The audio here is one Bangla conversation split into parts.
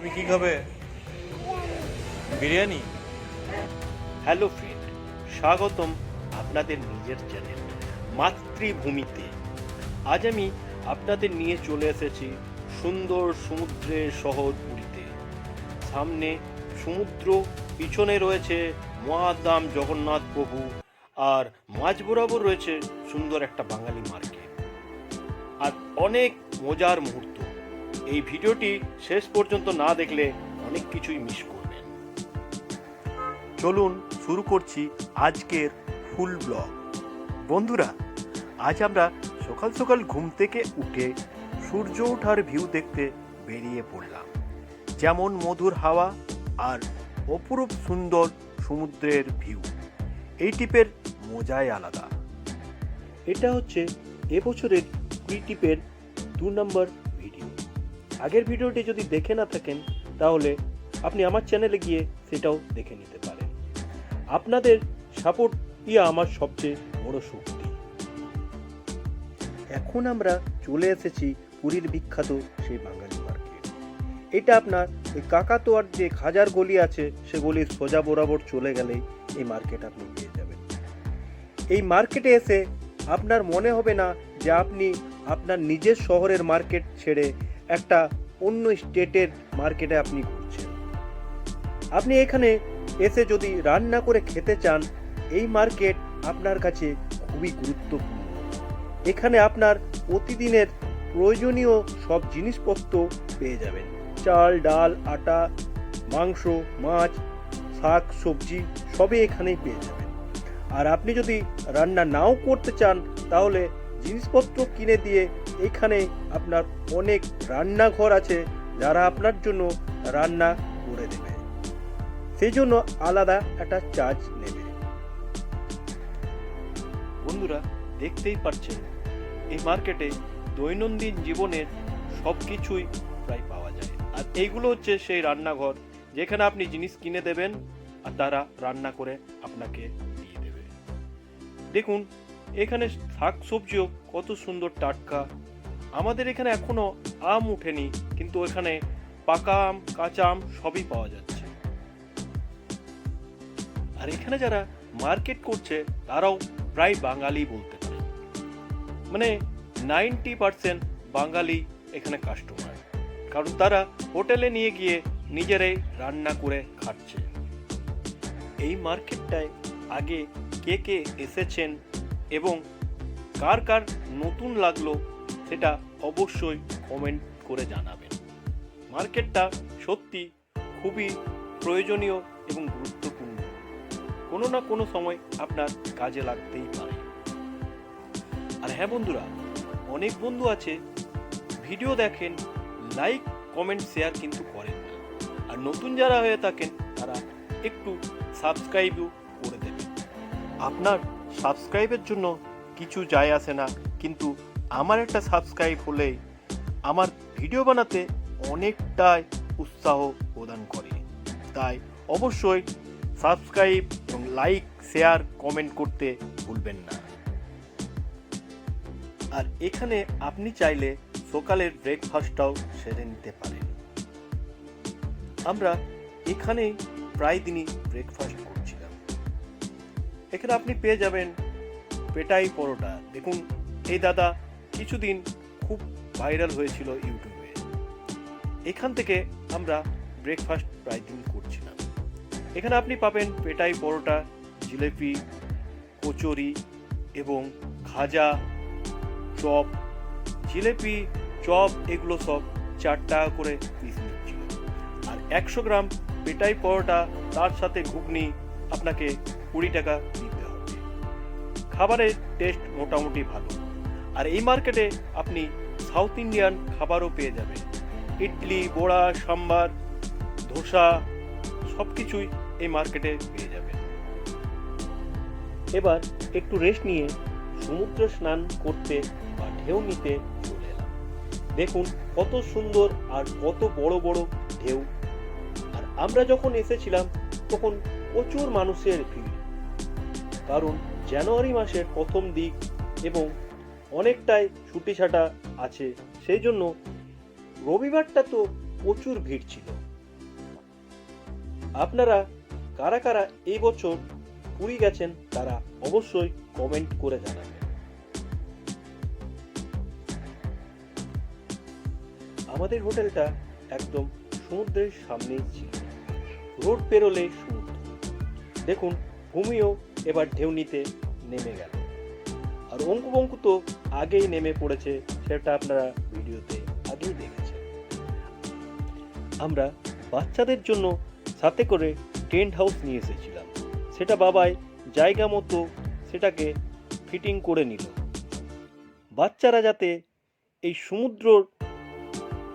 তুমি কি খাবে? বিরিয়ানি? হ্যালো ফ্রেন্ড স্বাগতম আপনাদের নিজের চ্যানেল মাতৃভূমিতে। আজ আমি আপনাদের নিয়ে চলে এসেছি সুন্দর সমুদ্রের শহর পুরীতে। সামনে সমুদ্র, পিছনে রয়েছে মহাদাম জগন্নাথ প্রভু আর মাঝ বরাবর রয়েছে সুন্দর একটা বাঙালি মার্কেট। আর অনেক মজার মুহূর্ত। এই ভিডিওটি শেষ পর্যন্ত না দেখলে অনেক কিছুই মিস করবেন। চলুন শুরু করছি আজকের ফুল ব্লগ বন্ধুরা, আজ আমরা সকাল সকাল ঘুম থেকে উঠে সূর্য ওঠার ভিউ দেখতে বেরিয়ে পড়লাম। যেমন মধুর হাওয়া আর অপরূপ সুন্দর সমুদ্রের ভিউ এই টিপের মজাই আলাদা। এটা হচ্ছে এবছরের কুই টিপের দু নম্বর আগের ভিডিওটি যদি দেখে না থাকেন, তাহলে আপনি আমার চ্যানেলে গিয়ে সেটাও দেখে নিতে পারেন। আপনাদের সাপোর্ট ইয়া আমার সবচেয়ে বড় শক্তি। এখন আমরা চলে এসেছি পুরীর বিখ্যাত সেই বাঙালি মার্কেট। এটা আপনার ওই কাকাতোয়ার যে খাজার গলি আছে, সে গলির সোজা বরাবর চলে গেলেই এই মার্কেট আপনি পেয়ে যাবেন। এই মার্কেটে এসে আপনার মনে হবে না যে আপনি আপনার নিজের শহরের মার্কেট ছেড়ে একটা অন্য স্টেটের মার্কেটে আপনি ঘুরছেন। আপনি এখানে এসে যদি রান্না করে খেতে চান, এই মার্কেট আপনার কাছে খুবই গুরুত্বপূর্ণ। এখানে আপনার প্রতিদিনের প্রয়োজনীয় সব জিনিসপত্র পেয়ে যাবেন। চাল, ডাল, আটা, মাংস, মাছ, শাক, সবজি, সবই এখানেই পেয়ে যাবেন। আর আপনি যদি রান্না নাও করতে চান, তাহলে জিনিসপত্র কিনে দিয়ে এখানে আপনার অনেক রান্নাঘর আছে যারা আপনার জন্য রান্না করে দেবে। সেই জন্য আলাদা একটা চার্জ নেবে। বন্ধুরা, দেখতেই পাচ্ছেন, এই মার্কেটে দৈনন্দিন জীবনের সব কিছুই প্রায় পাওয়া যায়। আর এইগুলো হচ্ছে সেই রান্নাঘর, যেখানে আপনি জিনিস কিনে দেবেন আর তারা রান্না করে আপনাকে দিয়ে দেবে। দেখুন, এখানে শাক সবজিও কত সুন্দর টাটকা আমাদের এখানে এখনও আম উঠেনি, কিন্তু এখানে পাকা আম, কাঁচা আম সবই পাওয়া যাচ্ছে। আর এখানে যারা মার্কেট করছে, তারাও প্রায় বাঙালি বলতে পারে। মানে নাইনটি পার্সেন্ট বাঙালি এখানে কাস্টমার কারণ তারা হোটেলে নিয়ে গিয়ে নিজেরাই রান্না করে খাচ্ছে। এই মার্কেটটায় আগে কে কে এসেছেন এবং কার কার নতুন লাগল সেটা অবশ্যই কমেন্ট করে জানাবেন। মার্কেটটা সত্যি খুবই প্রয়োজনীয় এবং গুরুত্বপূর্ণ। কোনো না কোনো সময় আপনার কাজে লাগতেই পারে। আর হ্যাঁ বন্ধুরা, অনেক বন্ধু আছে, ভিডিও দেখেন লাইক কমেন্ট শেয়ার কিন্তু করেন না। আর নতুন যারা হয়ে থাকেন, তারা একটু সাবস্ক্রাইবও করে দেবেন। আপনার সাবস্ক্রাইবের জন্য কিছু যায় আসে না, কিন্তু আমার একটা সাবস্ক্রাইব হলেই আমার ভিডিও বানাতে অনেকটাই উৎসাহ প্রদান করে। তাই অবশ্যই সাবস্ক্রাইব এবং লাইক শেয়ার কমেন্ট করতে ভুলবেন না। আর এখানে আপনি চাইলে সকালের ব্রেকফাস্টটাও সেরে নিতে পারেন। আমরা এখানেই প্রায় দিনই ব্রেকফাস্ট করছিলাম। এখানে আপনি পেয়ে যাবেন পেটাই পরোটা। দেখুন, এই দাদা কিছুদিন খুব ভাইরাল হয়েছিল ইউটিউবে। এখান থেকে আমরা ব্রেকফাস্ট প্রায় দিন করছিলাম। এখানে আপনি পাবেন পেটাই পরোটা, জিলেপি, কচুরি এবং খাজা, চপ, জিলেপি, চপ এগুলো সব চার টাকা করে পিস নিচ্ছিল। আর একশো গ্রাম পেটাই পরোটা, তার সাথে ঘুগনি আপনাকে কুড়ি টাকা দিতে হবে। খাবারের টেস্ট মোটামুটি ভালো। আর এই মার্কেটে আপনি সাউথ ইন্ডিয়ান খাবারও পেয়ে যাবেন। ইডলি, বড়া, সাম্বার, ধোসা সব কিছুই এই মার্কেটে পেয়ে যাবেন। এবার একটু রেস্ট নিয়ে সমুদ্র স্নান করতে বা ঢেউ নিতে চলে এলাম। দেখুন কত সুন্দর আর কত বড় বড় ঢেউ। আর আমরা যখন এসেছিলাম, তখন প্রচুর মানুষের ভিড়। কারণ জানুয়ারি মাসের প্রথম দিক এবং অনেকটাই ছুটি ছাটা আছে। সেই জন্য রবিবারটা তো প্রচুর ভিড় ছিল। আপনারা কারা কারা এই বছর পুরী গেছেন তারা অবশ্যই কমেন্ট করে জানাবেন। আমাদের হোটেলটা একদম সমুদ্রের সামনেই ছিল। রোড পেরোলে সমুদ্র। দেখুন, ভূমিও এবার ঢেউ নিতে নেমে গেল। আর অঙ্কু বঙ্কু তো আগেই নেমে পড়েছে, সেটা আপনারা ভিডিওতে আগেই দেখেছেন। আমরা বাচ্চাদের জন্য সাথে করে টেন্ট হাউস নিয়ে এসেছিলাম। সেটা বাবাই জায়গা মতো সেটাকে ফিটিং করে নিল। বাচ্চারা যাতে এই সমুদ্রর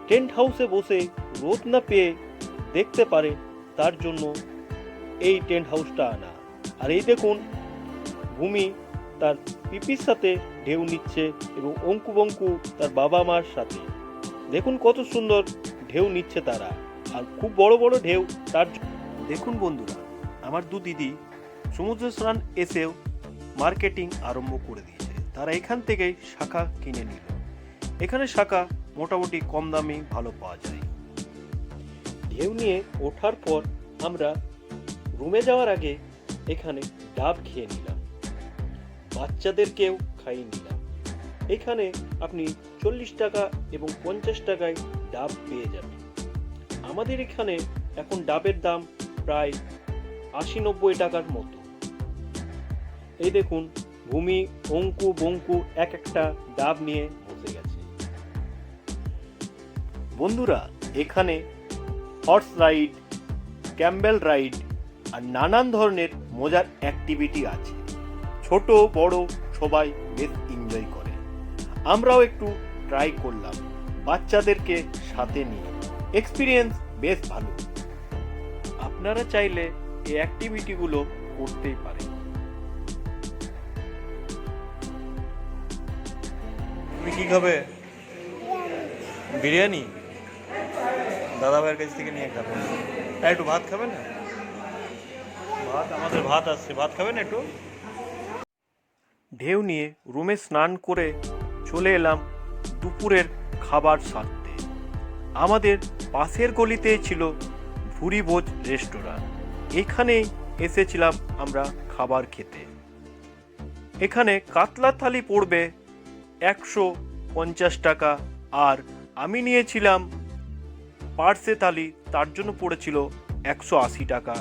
টেন্ট হাউসে বসে রোদ না পেয়ে দেখতে পারে, তার জন্য এই টেন্ট হাউসটা আনা। আর এই দেখুন, ভূমি তার পিপির সাথে ঢেউ নিচ্ছে এবং অঙ্কু বঙ্কু তার বাবা মার সাথে। দেখুন কত সুন্দর ঢেউ নিচ্ছে তারা আর খুব বড় বড় ঢেউ তার দেখুন বন্ধুরা আমার দু দিদি সমুদ্র স্নান এসেও মার্কেটিং আরম্ভ করে দিয়েছে। তারা এখান থেকেই শাখা কিনে নিল। এখানে শাখা মোটামুটি কম দামে ভালো পাওয়া যায়। ঢেউ নিয়ে ওঠার পর আমরা রুমে যাওয়ার আগে এখানে ডাব খেয়ে নিলাম। বাচ্চাদেরকেও খাইয়ে নিলাম। এখানে আপনি চল্লিশ টাকা এবং পঞ্চাশ টাকায় ডাব পেয়ে যাবেন। আমাদের এখানে এখন ডাবের দাম প্রায় আশি নব্বই টাকার মতো। এই দেখুন, ভূমি, অঙ্কু, বঙ্কু এক একটা ডাব নিয়ে বসে গেছে। বন্ধুরা, এখানে হর্স রাইড, ক্যাম্বেল রাইড আর নানান ধরনের মজার অ্যাক্টিভিটি আছে। ছোট, বড়, সবাই বেশ এনজয় করে। আমরাও একটু ট্রাই করলাম বাচ্চাদেরকে সাথে নিয়ে। এক্সপিরিয়েন্স বেশ ভালো। আপনারা চাইলে এই অ্যাক্টিভিটিগুলো করতেই পারেন। তুমি কি খাবে? বিরিয়ানি? দাদা ভাইয়ের কাছ থেকে নিয়ে খাবে। আর একটু ভাত খাবে না? ভাত, আমাদের ভাত আসছে ভাত খাবে না একটু? ঢেউ নিয়ে রুমে স্নান করে চলে এলাম দুপুরের খাবার সারতে। আমাদের পাশের গলিতেই ছিল ভুরিভোজ রেস্টুরেন্ট এখানেই এসেছিলাম আমরা খাবার খেতে। এখানে কাতলা থালি পড়বে একশো পঞ্চাশ টাকা আর আমি নিয়েছিলাম পার্সে থালি, তার জন্য পড়েছিল একশো আশি টাকা।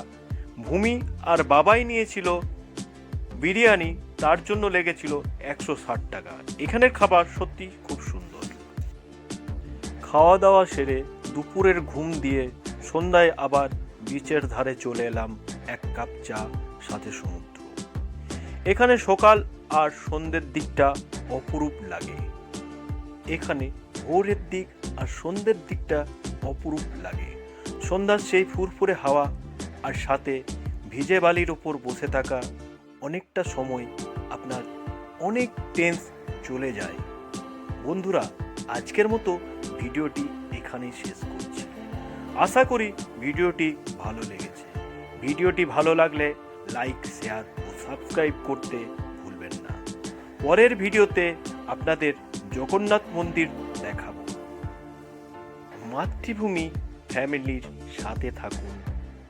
ভূমি আর বাবাই নিয়েছিল বিরিয়ানি তার জন্য লেগেছিল একশো ষাট টাকা। এখানের খাবার সত্যি খুব সুন্দর। খাওয়া দাওয়া সেরে দুপুরের ঘুম দিয়ে সন্ধ্যায় আবার বিচের ধারে চলে এলাম এক কাপ চা, সাথে সমুদ্র। এখানে সকাল আর সন্ধ্যের দিকটা অপরূপ লাগে। এখানে ভোরের দিক আর সন্ধ্যের দিকটা অপরূপ লাগে। সন্ধ্যার সেই ফুরফুরে হাওয়া আর সাথে ভিজে বালির ওপর বসে থাকা অনেকটা সময় আপনার অনেক টেন্স চলে যায়। বন্ধুরা, আজকের মতো ভিডিওটি এখানেই শেষ করছি। আশা করি ভিডিওটি ভালো লেগেছে। ভিডিওটি ভালো লাগলে লাইক শেয়ার ও সাবস্ক্রাইব করতে ভুলবেন না। পরের ভিডিওতে আপনাদের জগন্নাথ মন্দির দেখাবো। মাতৃভূমি ফ্যামিলির সাথে থাকুন।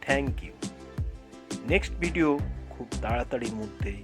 থ্যাংক ইউ নেক্সট ভিডিও খুব তাড়াতাড়ির মধ্যেই